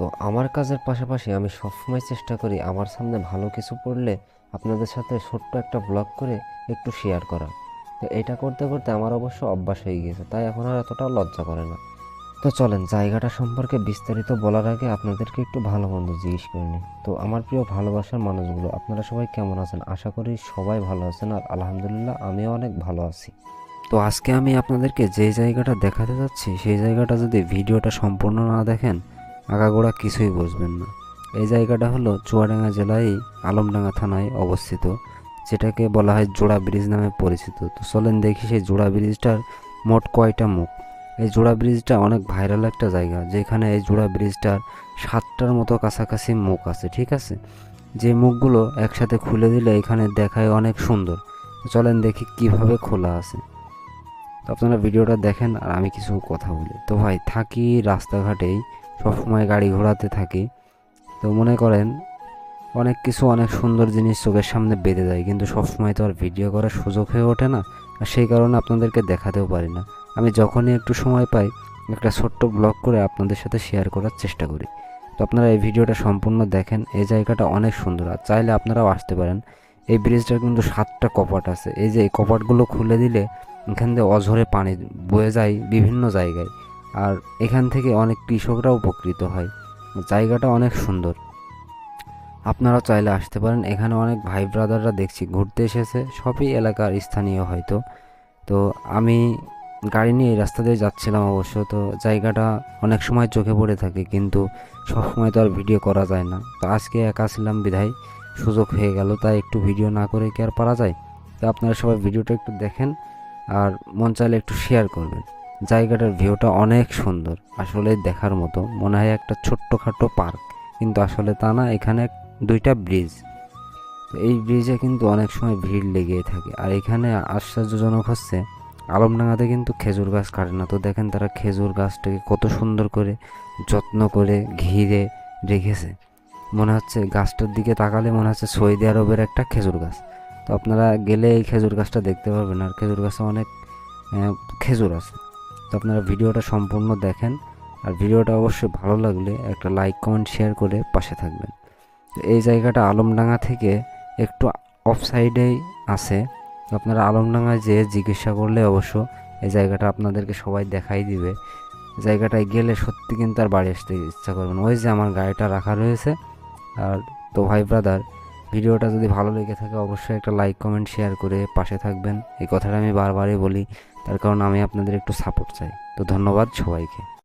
তো আমার কাজের পাশাপাশি আমি সবসময় চেষ্টা করি আমার সামনে ভালো কিছু পড়লে আপনাদের সাথে ছোট্ট একটা ব্লগ করে একটু শেয়ার করা তো এটা করতে করতে আমার অবশ্য অভ্যাস হয়ে গিয়েছে, তাই এখন আর এতটাও লজ্জা করে না। তো চলেন, জায়গাটা সম্পর্কে বিস্তারিত বলার আগে আপনাদেরকে একটু ভালো মন্দ জিজ্ঞেস করে নিই। তো আমার প্রিয় ভালোবাসার মানুষগুলো, আপনারা সবাই কেমন আছেন? আশা করি সবাই ভালো আছেন আর আলহামদুলিল্লাহ আমিও অনেক ভালো আছি। তো আজকে আমি আপনাদেরকে যে জায়গাটা দেখাতে যাচ্ছি, সেই জায়গাটা যদি ভিডিওটা সম্পূর্ণ না দেখেন আগাগোড়া কিছুই বুঝবেন না। এই জায়গাটা হলো চুয়াডাঙ্গা জেলায় আলমডাঙ্গা থানায় অবস্থিত, যেটাকে বলা হয় জোড়া ব্রিজ নামে পরিচিত। তো চলেন দেখি সেই জোড়া ব্রিজটার মোট কয়টা মুখ। এই জোড়া ব্রিজটা অনেক ভাইরাল একটা জায়গা, যেখানে এই জোড়া ব্রিজটার সাতটার মতো কাছাকাছি মুখ আছে, ঠিক আছে? যে মুখগুলো একসাথে খুলে দিলে এখানে দেখায় অনেক সুন্দর। চলেন দেখি কীভাবে খোলা আছে। তো আপনারা ভিডিওটা দেখেন আর আমি কিছু কথা বলি। তো ভাই, থাকি রাস্তাঘাটেই সবসময় গাড়ি ঘোড়াতে থাকি। তো মনে করেন, অনেক কিছু অনেক সুন্দর জিনিস চোখের সামনে বেঁধে যায় কিন্তু সবসময় তো আর ভিডিও করার সুযোগ হয়ে ওঠে না। আর সেই কারণে আপনাদেরকে দেখাতেও পারি না। আমি যখনই একটু সময় পাই, একটা ছোট্ট ব্লগ করে আপনাদের সাথে শেয়ার করার চেষ্টা করি। তো আপনারা এই ভিডিওটা সম্পূর্ণ দেখেন, এই জায়গাটা অনেক সুন্দর। আর চাইলে আপনারাও আসতে পারেন। এই ব্রিজটার কিন্তু সাতটা কপাট আছে। এই যে এই কপাটগুলো খুলে দিলে এখান থেকে অঝরে পানি বয়ে যায় বিভিন্ন জায়গায়। আর এখান থেকে অনেক কৃষকরা উপকৃত হয়। জায়গাটা অনেক সুন্দর। আপনারা চাইলে আসতে পারেন। এখানে অনেক ভাই ব্রাদাররা দেখছি ঘুরতে এসেছে। সবই এলাকার স্থানীয় হয়তো। তো আমি গাড়ি নিয়ে এই রাস্তা দিয়ে যাচ্ছিলাম অবশ্য। তো জায়গাটা অনেক সময় চোখে পড়ে থাকে, কিন্তু সব সময় তো আর ভিডিও করা যায় না। তো আজকে একা ছিলাম বিধায় সুযোগ হয়ে গেল, তাই একটু ভিডিও না করে কি আর পারা যায়? তো আপনারা সবাই ভিডিওটা একটু দেখেন আর মন চাইলে একটু শেয়ার করবেন। জায়গাটার ভিউটা অনেক সুন্দর। আসলে দেখার মতো। মনে হয় একটা ছোট্টখাটো পার্ক। কিন্তু আসলে তা না, এখানে দুইটা ব্রিজ। এই ব্রিজে কিন্তু অনেক সময় ভিড় লেগেই থাকে। আর এখানে আশ্চর্যজনক হচ্ছে, আলমডাঙ্গাতে কিন্তু খেজুর গাছ কাটে না। তো দেখেন তারা খেজুর গাছটাকে কত সুন্দর করে যত্ন করে ঘিরে রেখেছে। মনে হচ্ছে গাছটার দিকে তাকালে মনে হচ্ছে সৌদি আরবের একটা খেজুর গাছ। তো আপনারা গেলে এই খেজুর গাছটা দেখতে পারবেন। আর খেজুর গাছে অনেক খেজুর আছে। তো আপনারা ভিডিওটা সম্পূর্ণ দেখেন আর ভিডিওটা অবশ্যই ভালো লাগলে একটা লাইক, কমেন্ট, শেয়ার করে পাশে থাকবেন। তো এই জায়গাটা আলমডাঙ্গা থেকে একটু অফ সাইডেই আছে আপনারা আলমডাঙ্গায় যেয়ে জিজ্ঞাসা করলে অবশ্য এই জায়গাটা আপনাদেরকে সবাই দেখাই দিবে। জায়গাটায় গেলে সত্যি কিন্তু আর বাড়ি আসতে ইচ্ছা করবেন ওই যে আমার গাড়িটা রাখা রয়েছে আর তো ভাই ব্রাদার ভিডিওটা যদি ভালো লেগে থাকে অবশ্যই একটা লাইক, কমেন্ট, শেয়ার করে পাশে থাকবেন। এই কথাটা আমি বারবারই বলি। তার কারণ আমি আপনাদের একটু সাপোর্ট চাই। তো ধন্যবাদ সবাইকে।